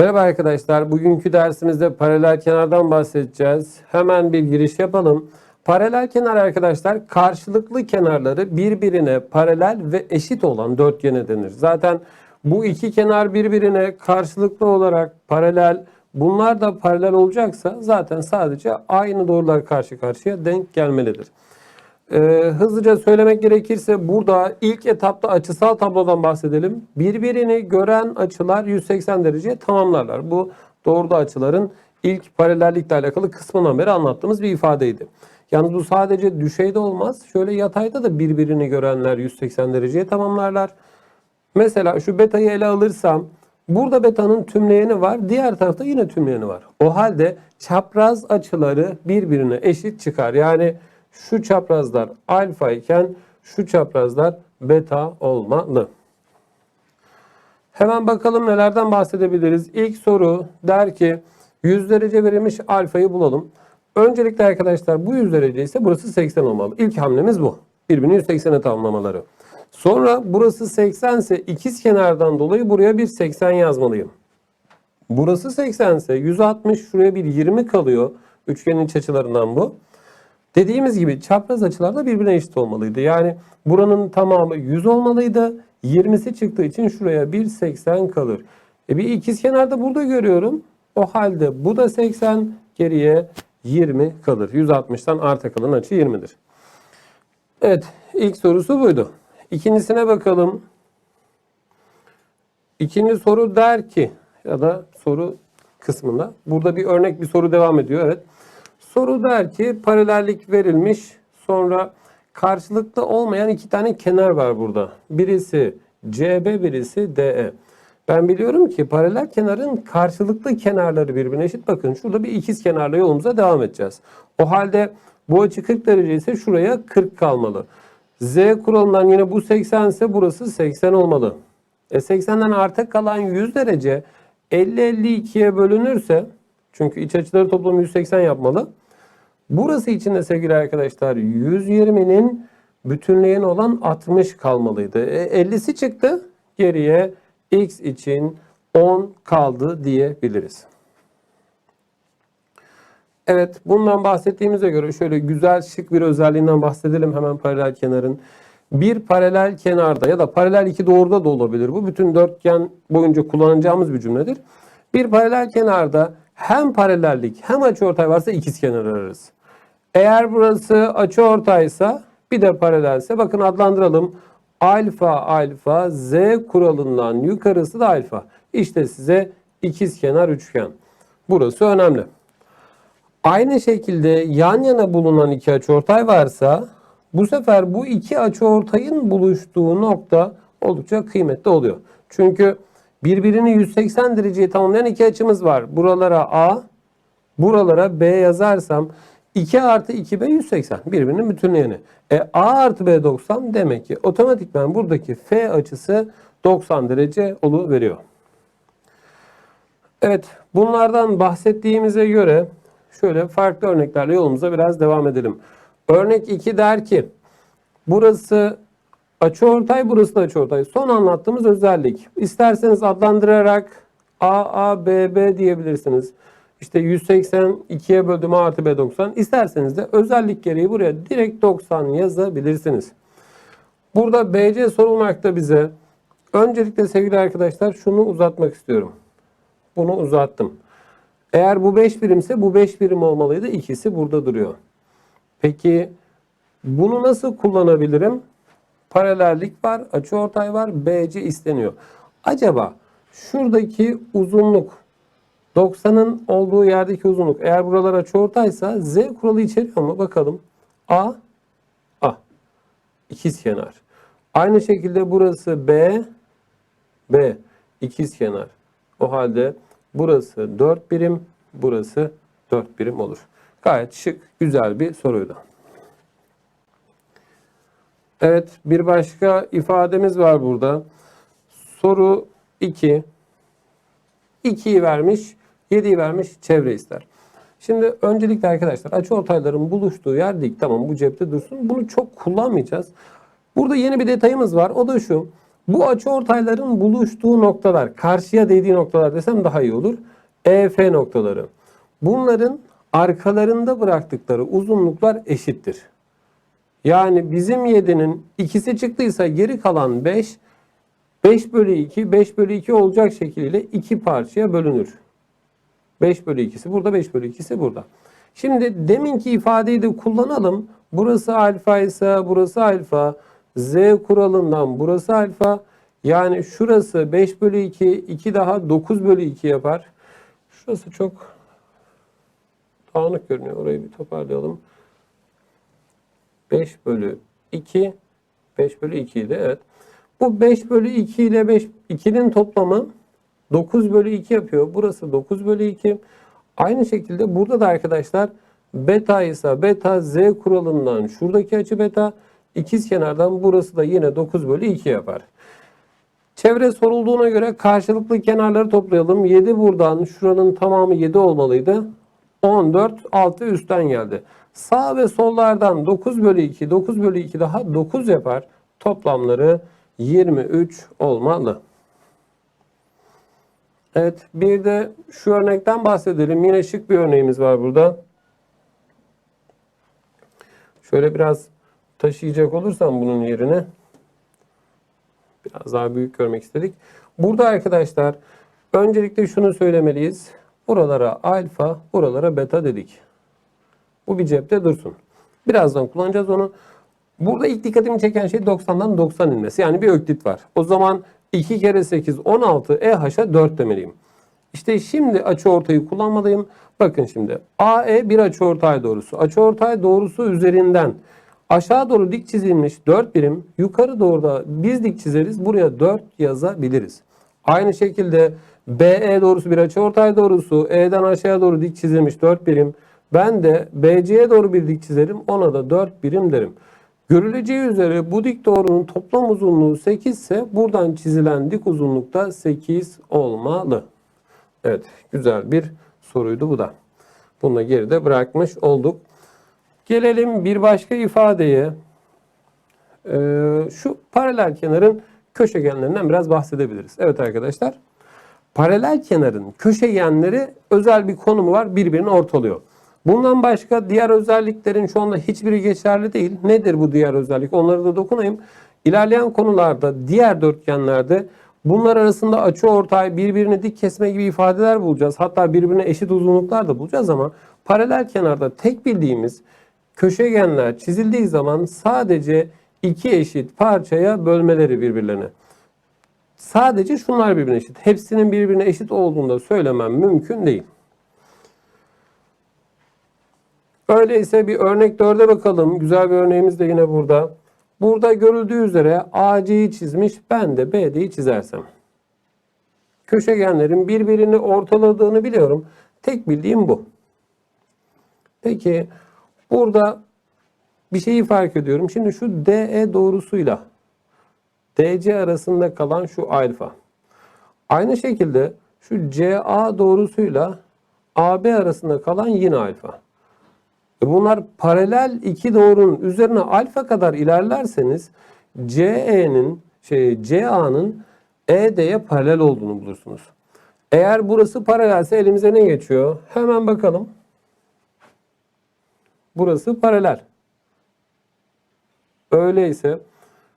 Merhaba arkadaşlar. Bugünkü dersimizde paralel kenardan bahsedeceğiz. Hemen bir giriş yapalım. Paralel kenar arkadaşlar karşılıklı kenarları birbirine paralel ve eşit olan dörtgene denir. Zaten bu iki kenar birbirine karşılıklı olarak paralel bunlar da paralel olacaksa zaten sadece aynı doğrular karşı karşıya denk gelmelidir. Ee, hızlıca söylemek gerekirse burada ilk etapta açısal tablodan bahsedelim. Birbirini gören açılar 180 dereceye tamamlarlar. Bu doğruda açıların ilk paralellikle alakalı kısmından beri anlattığımız bir ifadeydi. Yalnız bu sadece düşeyde olmaz. Şöyle yatayda da birbirini görenler 180 dereceye tamamlarlar. Mesela şu beta'yı ele alırsam burada beta'nın tümleyeni var. Diğer tarafta yine tümleyeni var. O halde çapraz açıları birbirine eşit çıkar. Yani şu çaprazlar alfa iken şu çaprazlar beta olmalı. Hemen bakalım nelerden bahsedebiliriz. İlk soru der ki 100 derece verilmiş alfayı bulalım. Öncelikle arkadaşlar bu 100 derece ise burası 80 olmalı. İlk hamlemiz bu. Birbirini 180'e tamamlamaları. Sonra burası 80 ise ikiz kenardan dolayı buraya bir 80 yazmalıyım. Burası 80 ise 160 şuraya bir 20 kalıyor. Üçgenin iç açılarından bu. Dediğimiz gibi çapraz açılar da birbirine eşit olmalıydı. Yani buranın tamamı 100 olmalıydı. 20'si çıktığı için şuraya bir 80 kalır. E bir ikiz kenarda burada görüyorum. O halde bu da 80 geriye 20 kalır. 160'tan arta kalan açı 20'dir. Evet ilk sorusu buydu. İkincisine bakalım. İkinci soru der ki ya da soru kısmında burada bir örnek bir soru devam ediyor. Evet. Soru der ki paralellik verilmiş. Sonra karşılıklı olmayan iki tane kenar var burada. Birisi CB birisi DE. Ben biliyorum ki paralel kenarın karşılıklı kenarları birbirine eşit. Bakın şurada bir ikiz kenarla yolumuza devam edeceğiz. O halde bu açı 40 derece ise şuraya 40 kalmalı. Z kuralından yine bu 80 ise burası 80 olmalı. E 80'den arta kalan 100 derece 50-52'ye bölünürse çünkü iç açıları toplamı 180 yapmalı. Burası için de sevgili arkadaşlar 120'nin bütünleyen olan 60 kalmalıydı. E, 50'si çıktı. Geriye x için 10 kaldı diyebiliriz. Evet bundan bahsettiğimize göre şöyle güzel şık bir özelliğinden bahsedelim hemen paralel kenarın. Bir paralel kenarda ya da paralel iki doğruda da olabilir bu. Bütün dörtgen boyunca kullanacağımız bir cümledir. Bir paralel kenarda hem paralellik hem açıortay varsa ikiz kenar ararız. Eğer burası açıortaysa bir de paralelse bakın adlandıralım. Alfa alfa z kuralından yukarısı da alfa. İşte size ikiz kenar üçgen. Burası önemli. Aynı şekilde yan yana bulunan iki açıortay varsa bu sefer bu iki açıortayın buluştuğu nokta oldukça kıymetli oluyor. Çünkü birbirini 180 dereceye tamamlayan iki açımız var. Buralara A, buralara B yazarsam 2 artı 2B 180 birbirinin bütünleyeni. E A artı B 90 demek ki otomatikman buradaki F açısı 90 derece veriyor. Evet bunlardan bahsettiğimize göre şöyle farklı örneklerle yolumuza biraz devam edelim. Örnek 2 der ki burası açıortay burası da açıortay. Son anlattığımız özellik. İsterseniz adlandırarak A, A, B, B diyebilirsiniz. İşte 182'ye böldüm A artı B 90. İsterseniz de özellik gereği buraya direkt 90 yazabilirsiniz. Burada BC sorulmakta bize. Öncelikle sevgili arkadaşlar şunu uzatmak istiyorum. Bunu uzattım. Eğer bu 5 birimse bu 5 birim olmalıydı. İkisi burada duruyor. Peki bunu nasıl kullanabilirim? Paralellik var, açıortay var, BC isteniyor. Acaba şuradaki uzunluk 90'ın olduğu yerdeki uzunluk eğer buralar açıortaysa Z kuralı içeriyor mu? Bakalım. A A ikiz kenar. Aynı şekilde burası B B ikiz kenar. O halde burası 4 birim, burası 4 birim olur. Gayet şık, güzel bir soruydu. Evet, bir başka ifademiz var burada. Soru 2. 2'yi vermiş, 7'yi vermiş, çevre ister. Şimdi öncelikle arkadaşlar açıortayların buluştuğu yer dik. Tamam bu cepte dursun. Bunu çok kullanmayacağız. Burada yeni bir detayımız var. O da şu. Bu açıortayların buluştuğu noktalar, karşıya değdiği noktalar desem daha iyi olur. EF noktaları. Bunların arkalarında bıraktıkları uzunluklar eşittir. Yani bizim 7'nin ikisi çıktıysa geri kalan 5, 5 bölü 2, 5 bölü 2 olacak şekliyle iki parçaya bölünür. 5 bölü 2'si burada, 5 bölü 2'si burada. Şimdi deminki ifadeyi de kullanalım. Burası alfa ise burası alfa. Z kuralından burası alfa. Yani şurası 5 bölü 2, 2 daha 9 bölü 2 yapar. Şurası çok dağınık görünüyor. Orayı bir toparlayalım. 5 bölü 2, 5 bölü 2 idi evet. Bu 5 bölü 2 ile 5, 2'nin toplamı 9 bölü 2 yapıyor. Burası 9 bölü 2. Aynı şekilde burada da arkadaşlar beta ise beta z kuralından şuradaki açı beta ikiz kenardan burası da yine 9 bölü 2 yapar. Çevre sorulduğuna göre karşılıklı kenarları toplayalım. 7 buradan şuranın tamamı 7 olmalıydı. 14 altı üstten geldi. Sağ ve sollardan 9 bölü 2 9 bölü 2 daha 9 yapar. Toplamları 23 olmalı. Evet bir de şu örnekten bahsedelim. Yine şık bir örneğimiz var burada. Şöyle biraz taşıyacak olursam bunun yerine biraz daha büyük görmek istedik. Burada arkadaşlar öncelikle şunu söylemeliyiz. Buralara alfa, buralara beta dedik. Bu bir cepte dursun. Birazdan kullanacağız onu. Burada ilk dikkatimi çeken şey 90'dan 90 inmesi. Yani bir öklit var. O zaman 2 kere 8 16 EH'a 4 demeliyim. İşte şimdi açıortayı kullanmalıyım. Bakın şimdi AE bir açıortay doğrusu. Açıortay doğrusu üzerinden aşağı doğru dik çizilmiş 4 birim. Yukarı doğru da biz dik çizeriz. Buraya 4 yazabiliriz. Aynı şekilde BE doğrusu bir açıortay doğrusu. E'den aşağıya doğru dik çizilmiş 4 birim. Ben de BC'ye doğru bir dik çizerim. Ona da 4 birim derim. Görüleceği üzere bu dik doğrunun toplam uzunluğu 8 ise buradan çizilen dik uzunluk da 8 olmalı. Evet güzel bir soruydu bu da. Bunu da geride bırakmış olduk. Gelelim bir başka ifadeye. Ee, şu paralel kenarın köşegenlerinden biraz bahsedebiliriz. Evet arkadaşlar. Paralel kenarın köşegenleri özel bir konumu var. Birbirini ortalıyor. Bundan başka diğer özelliklerin şu anda hiçbiri geçerli değil. Nedir bu diğer özellik? Onları da dokunayım. İlerleyen konularda diğer dörtgenlerde bunlar arasında açı ortay birbirini dik kesme gibi ifadeler bulacağız. Hatta birbirine eşit uzunluklar da bulacağız ama paralel kenarda tek bildiğimiz köşegenler çizildiği zaman sadece iki eşit parçaya bölmeleri birbirlerine. Sadece şunlar birbirine eşit. Hepsinin birbirine eşit olduğunda söylemem mümkün değil. Öyleyse bir örnek 4'e bakalım. Güzel bir örneğimiz de yine burada. Burada görüldüğü üzere AC'yi çizmiş. Ben de BD'yi çizersem. Köşegenlerin birbirini ortaladığını biliyorum. Tek bildiğim bu. Peki burada bir şeyi fark ediyorum. Şimdi şu DE doğrusuyla DC arasında kalan şu alfa. Aynı şekilde şu CA doğrusuyla AB arasında kalan yine alfa. E bunlar paralel iki doğrunun üzerine alfa kadar ilerlerseniz CE'nin şey CA'nın ED'ye paralel olduğunu bulursunuz. Eğer burası paralelse elimize ne geçiyor? Hemen bakalım. Burası paralel. Öyleyse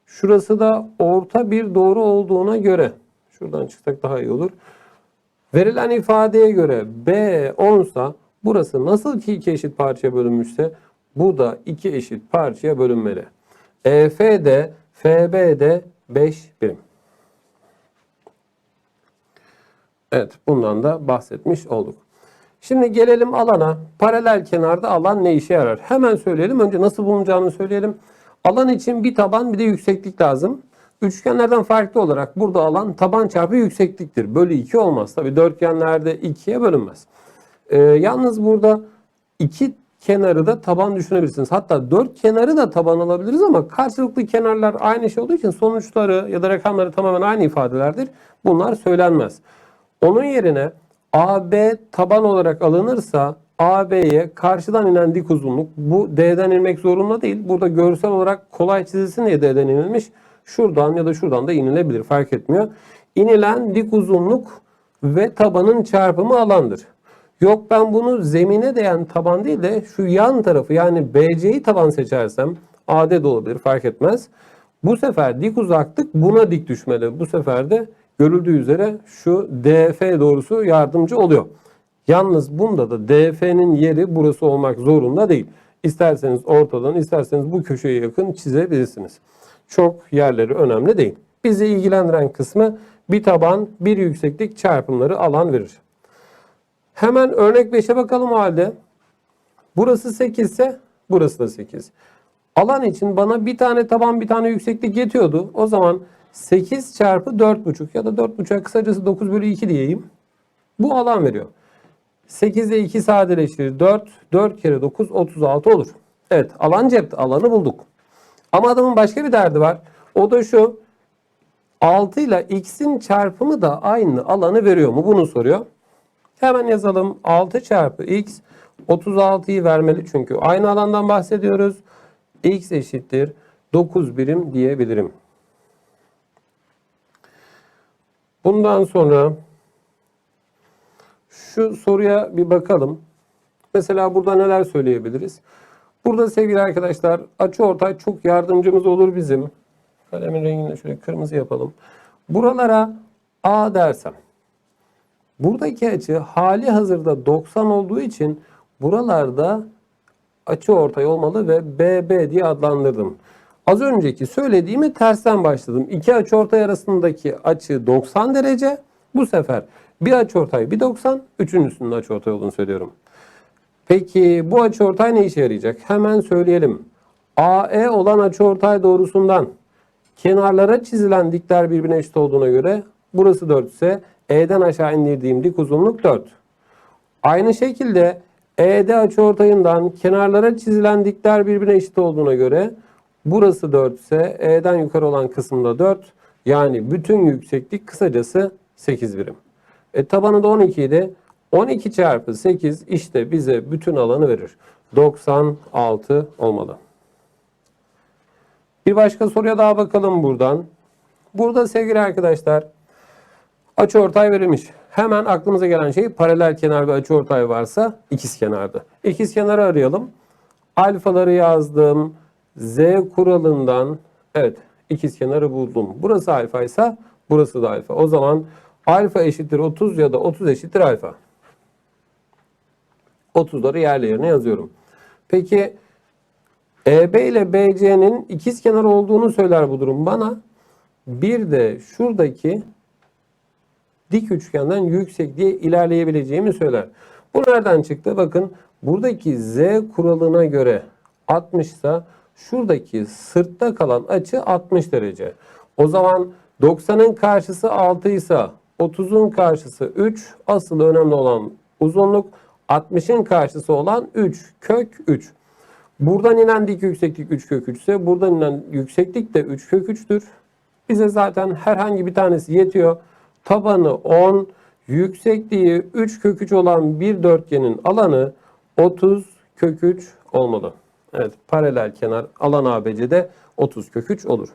şurası da orta bir doğru olduğuna göre şuradan çıksak daha iyi olur. Verilen ifadeye göre B 10 sa Burası nasıl ki iki eşit parçaya bölünmüşse bu da iki eşit parçaya bölünmeli. EF de FB de 5 birim. Evet bundan da bahsetmiş olduk. Şimdi gelelim alana. Paralel kenarda alan ne işe yarar? Hemen söyleyelim. Önce nasıl bulunacağını söyleyelim. Alan için bir taban bir de yükseklik lazım. Üçgenlerden farklı olarak burada alan taban çarpı yüksekliktir. Bölü 2 olmaz. Tabi dörtgenlerde 2'ye bölünmez. Ee, yalnız burada iki kenarı da taban düşünebilirsiniz. Hatta dört kenarı da taban alabiliriz ama karşılıklı kenarlar aynı şey olduğu için sonuçları ya da rakamları tamamen aynı ifadelerdir. Bunlar söylenmez. Onun yerine AB taban olarak alınırsa AB'ye karşıdan inen dik uzunluk bu D'den inmek zorunda değil. Burada görsel olarak kolay çizilsin diye D'den inilmiş. şuradan ya da şuradan da inilebilir fark etmiyor. İnilen dik uzunluk ve tabanın çarpımı alandır. Yok ben bunu zemine değen taban değil de şu yan tarafı yani BC'yi taban seçersem AD de olabilir fark etmez. Bu sefer dik uzaklık buna dik düşmeli. Bu sefer de görüldüğü üzere şu DF doğrusu yardımcı oluyor. Yalnız bunda da DF'nin yeri burası olmak zorunda değil. İsterseniz ortadan, isterseniz bu köşeye yakın çizebilirsiniz. Çok yerleri önemli değil. Bizi ilgilendiren kısmı bir taban, bir yükseklik çarpımları alan verir. Hemen örnek 5'e bakalım o halde. Burası 8 ise burası da 8. Alan için bana bir tane taban bir tane yükseklik yetiyordu. O zaman 8 çarpı 4,5 ya da 4,5'a kısacası 9 bölü 2 diyeyim. Bu alan veriyor. 8 ile 2 sadeleştirir. 4, 4 kere 9, 36 olur. Evet alan cepte. Alanı bulduk. Ama adamın başka bir derdi var. O da şu. 6 ile x'in çarpımı da aynı alanı veriyor mu? Bunu soruyor. Hemen yazalım. 6 çarpı x 36'yı vermeli çünkü aynı alandan bahsediyoruz. x eşittir 9 birim diyebilirim. Bundan sonra şu soruya bir bakalım. Mesela burada neler söyleyebiliriz? Burada sevgili arkadaşlar açı ortay çok yardımcımız olur bizim. Kalemin rengini şöyle kırmızı yapalım. Buralara A dersem. Buradaki açı hali hazırda 90 olduğu için buralarda açı ortay olmalı ve BB diye adlandırdım. Az önceki söylediğimi tersten başladım. İki açı ortay arasındaki açı 90 derece. Bu sefer bir açı ortay bir 90, üçüncüsünün açı ortay olduğunu söylüyorum. Peki bu açı ortay ne işe yarayacak? Hemen söyleyelim. AE olan açı ortay doğrusundan kenarlara çizilen dikler birbirine eşit olduğuna göre burası 4 ise E'den aşağı indirdiğim dik uzunluk 4. Aynı şekilde ED açıortayından kenarlara çizilen dikler birbirine eşit olduğuna göre burası 4 ise E'den yukarı olan kısımda 4. Yani bütün yükseklik kısacası 8 birim. E, tabanı da 12 idi. 12 çarpı 8 işte bize bütün alanı verir. 96 olmalı. Bir başka soruya daha bakalım buradan. Burada sevgili arkadaşlar açıortay verilmiş. Hemen aklımıza gelen şey paralel kenar ve açıortay varsa ikizkenardı. İkizkenarı arayalım. Alfaları yazdım. Z kuralından evet ikizkenarı buldum. Burası alfa ise burası da alfa. O zaman alfa eşittir 30 ya da 30 eşittir alfa. 30'ları yerli yerine yazıyorum. Peki EB ile BC'nin ikizkenar olduğunu söyler bu durum bana. Bir de şuradaki dik üçgenden yüksek diye ilerleyebileceğimi söyler. Bu nereden çıktı? Bakın buradaki Z kuralına göre 60 ise şuradaki sırtta kalan açı 60 derece. O zaman 90'ın karşısı 6 ise 30'un karşısı 3. Asıl önemli olan uzunluk 60'ın karşısı olan 3 kök 3. Buradan inen dik yükseklik 3 kök 3 ise buradan inen yükseklik de 3 kök 3'tür. Bize zaten herhangi bir tanesi yetiyor. Tabanı 10, yüksekliği 3 kök 3 olan bir dörtgenin alanı 30 kök 3 olmalı. Evet paralel kenar alan ABC'de 30 kök 3 olur.